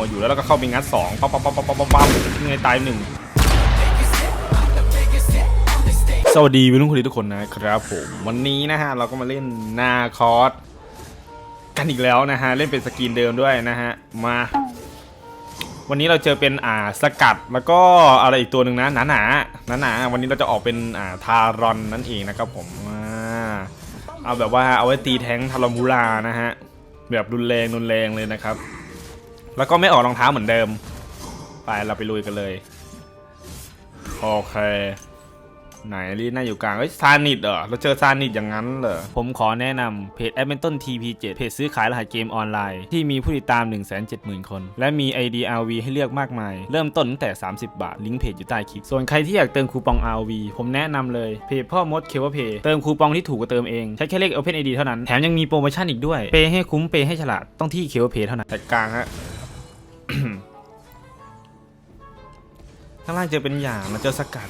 วอยู่แล้วเราก็เข้าไปงัดสองปั๊บปั๊บปั๊บปั๊บปั๊บปั๊บยังไงตายหนึ่งสวัสดีวิลุงคุณทุกคนนะครับผมวันนี้นะฮะเราก็มาเล่นนาคอสกันอีกแล้วนะฮะเล่นเป็นสกรีนเดิมด้วยนะฮะมา วันนี้เราเจอเป็นอ่าสกัดแล้วก็อะไรอีกตัวหนึ่งนะหนาหนาหนาหนาวันนี้เราจะออกเป็นอ่าทารอนนั่นเองนะครับผมอ่าเอาแบบว่าเอาไว้ตีแท้งทารอมูลานะฮะแบบรุนแรงรุนแรงเลยนะครับ แล้วก็ไม่ออกรองเท้าเหมือนเดิม ไปเราไปลุยกันเลย โอเค ไหนลีน่าอยู่กลางเอ้ยซานิดเหรอ เราเจอซานิดอย่างนั้นเหรอ ผมขอแนะนำเพจ a d m i n t o n TP7 เพจซื้อขายรหัสเกมออนไลน์ ที่มีผู้ติดตาม 170,000 คน และมี ID RV ให้เลือกมากมาย เริ่มต้นตั้งแต่ 30 บาท ลิงก์เพจอยู่ใต้คลิป ส่วนใครที่อยากเติมคูปอง RV ผมแนะนำเลยเพจพ่อมดเคเวเพเติมคูปองที่ถูกกว่าเติมเอง ใช้แค่เลข Open ID เท่านั้น แถมยังมีโปรโมชั่นอีกด้วย เปย์ให้คุ้มเปย์ให้ฉลาด ต้องที่เคเวเพเท่านั้นแต่กลางฮะางล่างเจอเป็นอย่างมาเจอสกัด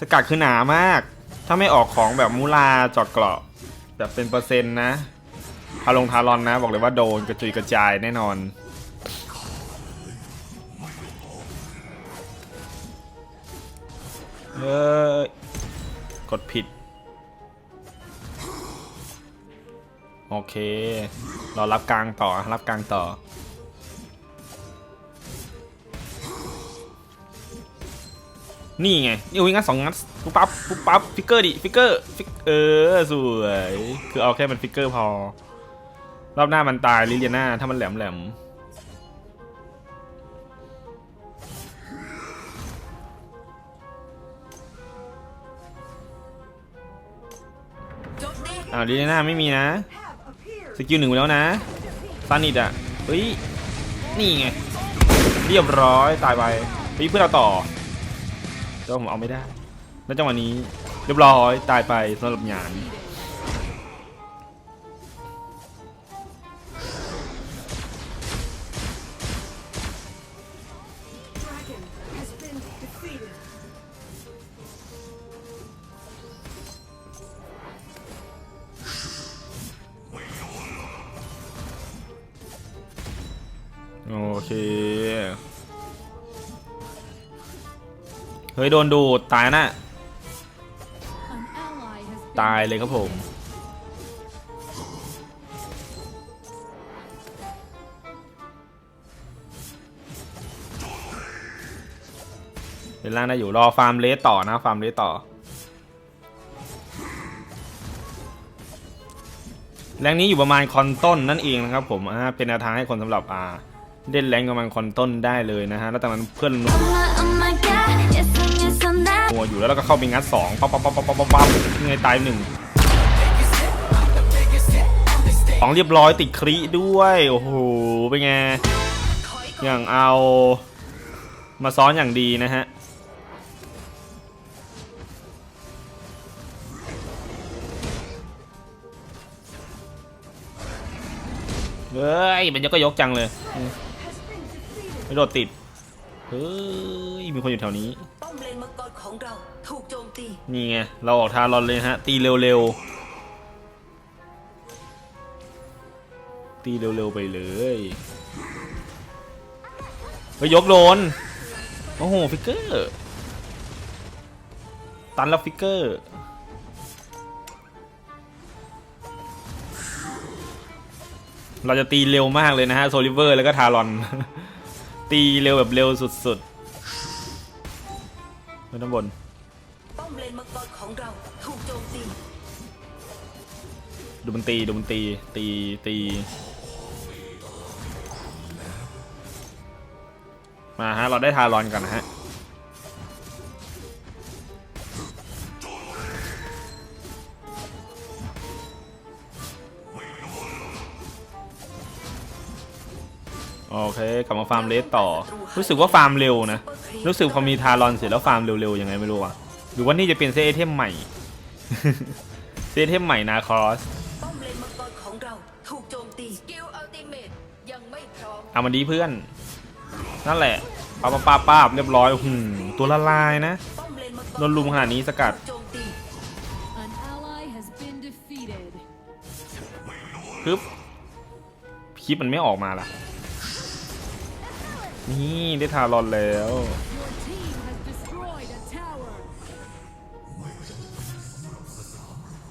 สกัดคือหนามาก ถ้าไม่ออกของแบบมูลาจอดเกราะแบบเป็นเปอร์เซ็นต์นะทาลงทารอนนะ บอกเลยว่าโดนกระจุยกระจายแน่นอนเอ้ยกดผิด โอเค รอรับกลางต่อ รับกลางต่อ นี่ไงนี่อุ้ยงัดสองงัดปุ๊บปั๊บปุ๊บปั๊บฟิกเกอร์ดิฟิกเกอร์ฟิกเออสวยคือเอาแค่มันฟิกเกอร์พอ รอบหน้ามันตายลิเลียนาถ้ามันแหลมแหลมอ่าลิเลียนาไม่มีนะสกิลหนึ่งแล้วนะซานิดอะเฮ้ยนี่ไงเรียบร้อยตายไปเฮ้ยเพื่อนเราต่อ แต่ว่าผมเอาไม่ได้แล้วจังหวะนี้เรียบร้อยตายไปสำหรับหยานโอเค เฮ้ยโดนดูดตายนะตายเลยครับผมเป็นล่างได้อยู่รอฟาร์มเลสต่อนะฟาร์มเลสต่อ แรงนี้อยู่ประมาณคอนต้นนั่นเองนะครับผมอ่าเป็นแนวทางให้คนสำหรับอ่าเล่นแรงประมาณคอนต้นได้เลยนะฮะแล้วจากนั้นเพื่อน นัวอยู่แล้วเราก็เข้าไปงัดสองปั๊บปั๊บปั๊บปั๊บปั๊บปั๊บปั๊บยังไงตายหนึ่งของเรียบร้อยติดคริด้วยโอ้โหเป็นไงอย่างเอามาซ้อนอย่างดีนะฮะเฮ้ยมันยกก็ยกจังเลยไม่โดดติด เฮ้ย มีคนอยู่แถวนี้ ป้อมเลนมังกรของเราถูกโจมตี นี่ไง เราออกทารอนเลยฮะ ตีเร็วๆ ตีเร็วๆไปเลยไปยกโดน โอ้โห ฟิกเกอร์ ตันแล้วฟิกเกอร์ เราจะตีเร็วมากเลยนะฮะ โซลิเวอร์แล้วก็ทารอน ตีเร็วแบบเร็วสุดๆไปด้านบนป้อมเลนมังกรของเราถูกโจมตีดูมันตีดูมันตีตีตีมาฮะเราได้ทารอนกันนะฮะ โอเคกลับมาฟาร์มเลสต่อ รู้สึกว่าฟาร์มเร็วนะ รู้สึกพอมีทารอนเสร็จแล้วฟาร์มเร็วๆยังไงไม่รู้อะหรือว่านี่จะเป็นเซตไอเทมใหม่เซตไอเทมใหม่นาคอสป้อมเลนมังกรของเราถูกโจมตีสกิลอัลติเมตยังไม่พร้อมเอามันดีเพื่อน นั่นแหละป้าป้าป้าป้าบเรียบร้อยหืมตัวละลายนะป้อมเลนมังกรโดนลุมขนาดนี้สกัดถูโจมตี An ally has been defeated. ปึ๊บคลิปมันไม่ออกมาล่ะ นี่ได้ทารอนแล้ว Your team has destroyed a tower.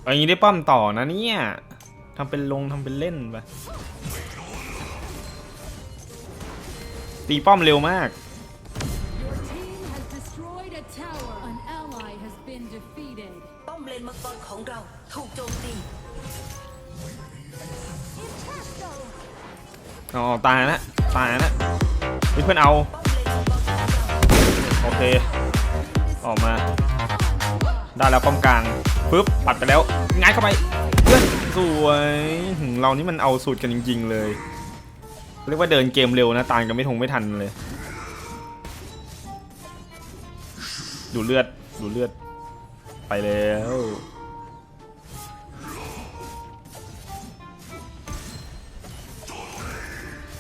อันนี้ได้ป้อมต่อนะเนี่ยทำเป็นลงทำเป็นเล่นไปตีป้อมเร็วมาก Your team has destroyed a tower. An ally has been defeated. ป้อมเลนมังกรของเราถูกโจมตีอ๋อตายแล้วตายแล้ว เฮ้ยเพื่อนเอา โอเค ออกมา ได้แล้วป้อมกลางปึ๊บปัดไปแล้วง่ายเข้าไปเพื่อนสวยเรานี่มันเอาสูตรกันจริง ๆ เลย เรียกว่าเดินเกมเร็วนะตานกันไม่ทงไม่ทันเลย ดูเลือดดูเลือด ไปแล้ว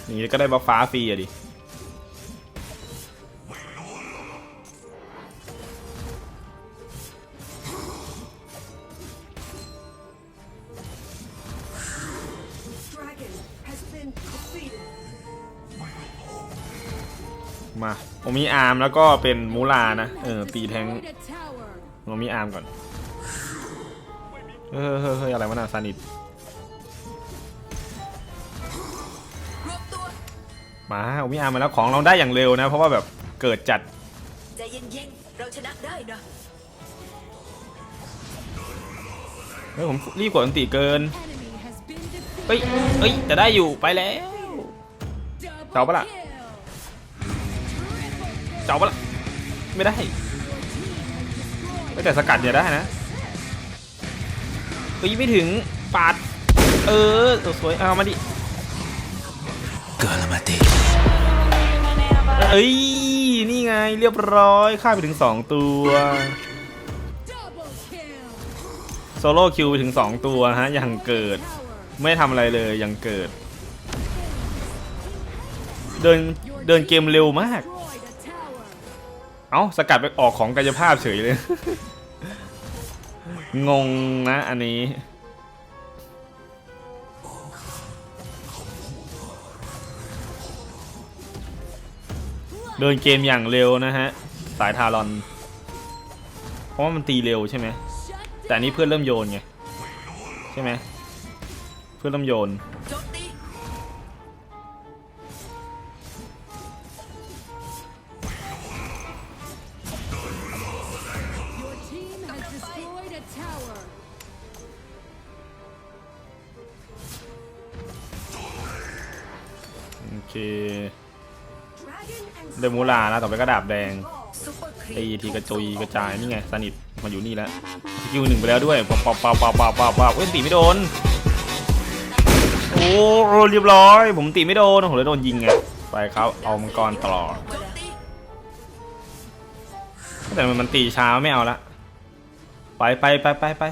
อย่างนี้ก็ได้บัฟฟ้าฟรีอะดิ มาผมมีอาร์มแล้วก็เป็นมูลานะเออตีแทง Destroyed a tower. ผมมีอาร์มก่อนเฮ้ยเฮ้ยเฮ้ยอะไรวะน่ะซานิดรวบตัวมาผมมีอาร์มมาแล้วของเราได้อย่างเร็วนะ เพราะว่าแบบเกิดจัดใจเย็นๆเราชนะได้นะเฮ้ยผมรีบกดอันติเกิน Enemy has been เฮ้ย defeated. เฮ้ยแต่ได้อยู่ไปแล้ว Double Chào bạn ạ. kill. เจ้าปะล่ะไม่ได้ Your team has destroyed ไม่แต่สกัดอย่าได้นะเฮ้ยไม่ถึงปาด เออสวยๆเอามาดิเอ้ยนี่ไงเรียบร้อยฆ่าไปถึง2ตัว double kill. โซโล่คิวไปถึง2ตัวฮะยังเกิด Tower. ไม่ทำอะไรเลยยังเกิด เดินเดินเกมเร็วมาก Destroyed a tower. เอ้าสกัดไปออกของกายภาพเฉยเลย งงนะอันนี้ เดินเกมอย่างเร็วนะฮะ สายทารอน เพราะว่ามันตีเร็วใช่ไหม Shut แต่อันนี้เพื่อนเริ่มโยนไง ใช่ไหม เพื่อนเริ่มโยน tower. โอเคเดมูลาแล้วต่อไปก็ดาบแดงซุปเปอร์ครีตีทีกระจุยกระจายนี่ไงสนิทมาอยู่นี่แล้วสกิลหนึ่งไปแล้วด้วยปับปับปับปับปับปับปับเอ้ยตีไม่โดนโอ้เรียบร้อย ผมตีไม่โดนผมเลยโดนยิงไงไปครับเอามังกรตลอดโจมตีแต่มันมันตีช้าไม่เอาละ ไปไปไปไปไป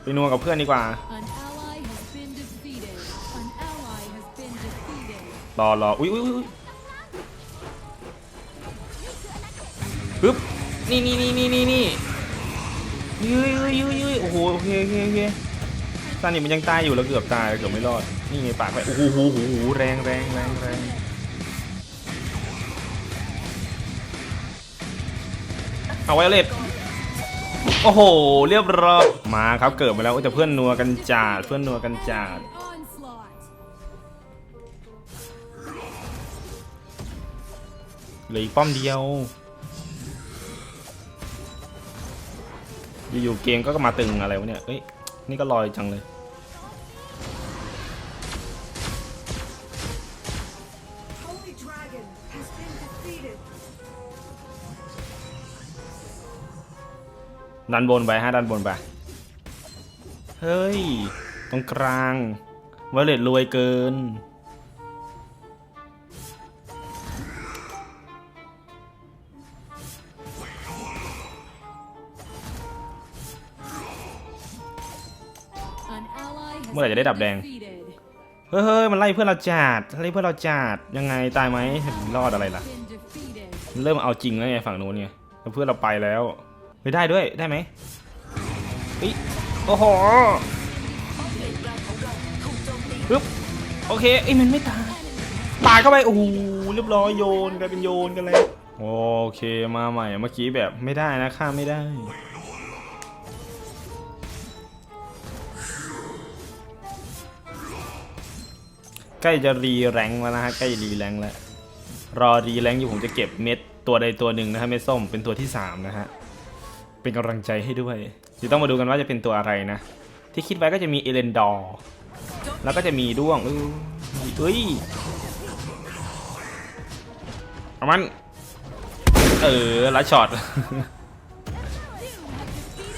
ไปนัวกับเพื่อนดีกว่า An ally has been defeated. An ally has been defeated. รอรออุ้ยอุ้ยอุ้ยปึ๊บนี่นี่นี่นี่นี่นี่ยื้ยยื้ยยื้ยยื้ยโอ้โหโอเคโอเคโอเคซานิมันยังตายอยู่แล้วเกือบตายเกือบไม่รอด นี่ไงปากไปโอ้โหโอ้โหโอ้โหแรงแรงแรงแรงเอาไว้เลด โอ้โห เรียบร้อยมาครับเกิดมาแล้วเอ้ยแต่เพื่อนนัวกันจาดเพื่อนนัวกันจาดเหลืออีกป้อมเดียว อยู่ๆเกมก็มาตึงอะไรวะเนี่ยเอ้ยนี่ก็ลอยจังเลย ดันบนไปฮะดันบนไป เฮ้ย ตรงกลางวอลเล็ตรวยเกิน เมื่อไหร่จะได้ดับแดงเฮ้ยเฮ้ยมันไล่เพื่อนเราจัดไล่เพื่อนเราจัดยังไงตายไหมรอดอะไรล่ะมันเริ่มเอาจริงแล้วไงฝั่งนู้นไงเพื่อนเราไปแล้ว เฮ้ยได้ด้วยได้ไหมเฮ้ยโอ้โหป้อมเลนกลางของเราถูกโจมตีปึ๊บโอเคไอ้ยมันไม่ตายปาดเข้าไปโอ้โหเรียบร้อยโยนกลายเป็นโยนกันเลยโอเคมาใหม่เมื่อกี้แบบไม่ได้นะข้ามไม่ได้ใกล้จะรีแรงแล้วนะฮะใกล้จะรีแรงแล้วรอรีแรงอยู่ผมจะเก็บเม็ดตัวใดตัวหนึ่งนะฮะเม็ดส้มเป็นตัวที่สามนะฮะ เป็นกำลังใจให้ด้วยเดี๋ยวต้องมาดูกันว่าจะเป็นตัวอะไรนะ ที่คิดไว้ก็จะมีเอเลนดอร์แล้วก็จะมีด้วงเออเอ้ยเอามัน เออลัดช็อต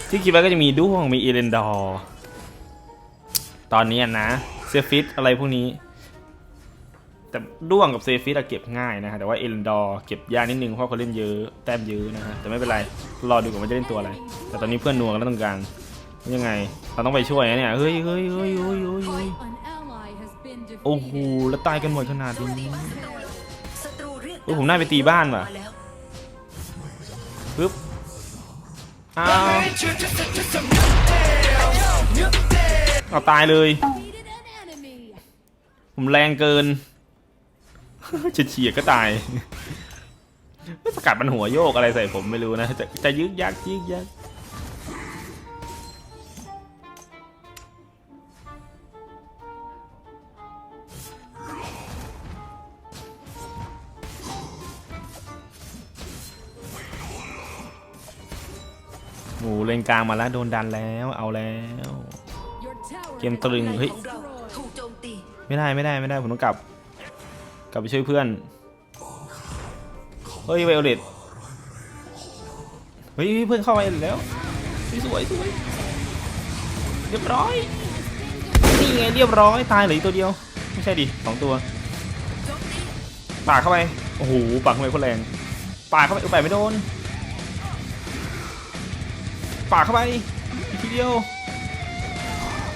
ที่คิดไว้ก็จะมีด้วงมีเอเลนดอร์ตอนนี้นะเซฟิตอะไรพวกนี้ แต่ด้วงกับเซฟิสอะเก็บง่ายนะฮะแต่ว่าเอลดอร์เก็บยากนิดนึงเพราะเขาเล่นเยอะแต้มเยอะนะฮะแต่ไม่เป็นไร รอดูก่อนว่าจะเล่นตัวอะไร แต่ตอนนี้เพื่อนนัวกันแล้วตรงกลางยังไง เราต้องไปช่วยนะเนี่ย เฮ้ยเฮ้ยเฮ้ยเฮ้ยเฮ้ยเฮ้ย An ally has been โอ้โห defeated. แล้วตายกันหมดขนาดนี้ศัตรูเรียกเออผมน่าไปตีบ้านว่ะมาแล้วปึ๊บ อ้าวเอาตายเลย Defeated an enemy. ผมแรงเกินเฉียดๆก็ตาย สกัดมันหัวโยกอะไรใส่ผมไม่รู้นะ จะจะยึกยักยึกยักโอ้เลนกลางมาแล้วโดนดันแล้วเอาแล้ว เกมตรึงเฮ้ยไม่ได้ไม่ได้ไม่ได้ผมต้องกลับ กลับไปช่วยเพื่อน เฮ้ยไวโอเลตเฮ้ยเพื่อนเข้าไปแล้วสวยสวยเรียบร้อยนี่ไงเรียบร้อยตายเหลือตัวเดียว ไม่ใช่ดิสองตัวปาเข้าไปโอ้โหปาเข้าไปคนแรงปาเข้าไปอุยไปไม่โดนปาเข้าไปทีเดียว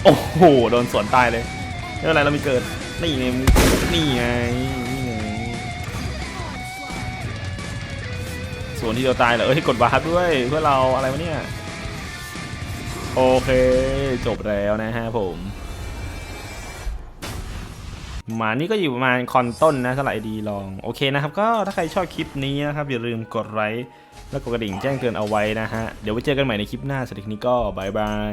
โอ้โหโดนสวนตายเลยไม่เป็นไรเรามีเกิดนี่ไงนี่ไง นที่เดียวตายเหรอเอ้ยกดวาร์ปด้วยเพื่อเราอะไรวะเนี่ย โอเค จบแล้วนะฮะผมมานี่ก็อยู่ประมาณคอนต้นนะสำหรับไอดีลอง โอเคนะครับ ก็ถ้าใครชอบคลิปนี้นะครับ อย่าลืมกดไลค์และกดกระดิ่งแจ้งเตือนเอาไว้นะฮะ เดี๋ยวไว้เจอกันใหม่ในคลิปหน้าสำหรับคลิปนี้ก็บายบาย